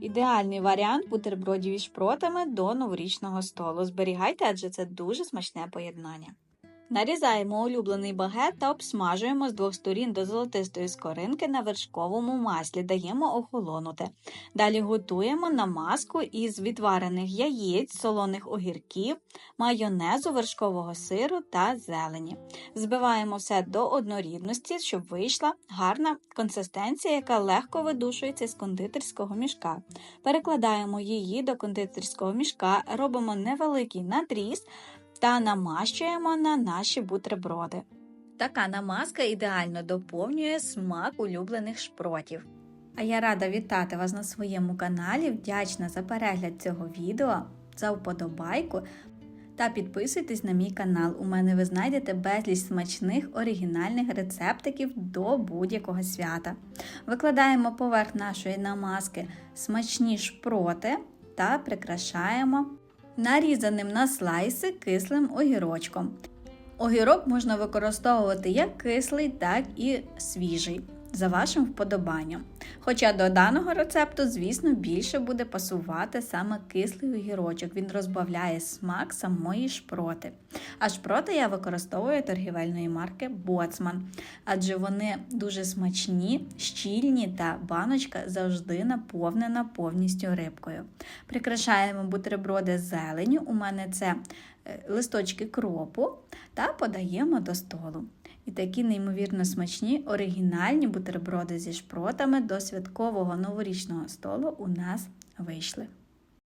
Ідеальний варіант бутербродів із шпротами до новорічного столу. Зберігайте, адже це дуже смачне поєднання. Нарізаємо улюблений багет та обсмажуємо з двох сторін до золотистої скоринки на вершковому маслі, даємо охолонути. Далі готуємо намазку із відварених яєць, солоних огірків, майонезу, вершкового сиру та зелені. Збиваємо все до однорідності, щоб вийшла гарна консистенція, яка легко видушується з кондитерського мішка. Перекладаємо її до кондитерського мішка, робимо невеликий надріз та намащуємо на наші бутерброди. Така намазка ідеально доповнює смак улюблених шпротів. А я рада вітати вас на своєму каналі. Вдячна за перегляд цього відео, за вподобайку. Та підписуйтесь на мій канал. У мене ви знайдете безліч смачних оригінальних рецептиків до будь-якого свята. Викладаємо поверх нашої намазки смачні шпроти та прикрашаємо нарізаним на слайси кислим огірочком. Огірок можна використовувати як кислий, так і свіжий, за вашим вподобанням. Хоча до даного рецепту, звісно, більше буде пасувати саме кислий огірочок, він розбавляє смак самої шпроти. А шпроти я використовую торгівельної марки Боцман, адже вони дуже смачні, щільні та баночка завжди наповнена повністю рибкою. Прикрашаємо бутерброди зеленю, у мене це е, листочки кропу, та подаємо до столу. І такі неймовірно смачні оригінальні бутерброди зі шпротами до святкового новорічного столу у нас вийшли.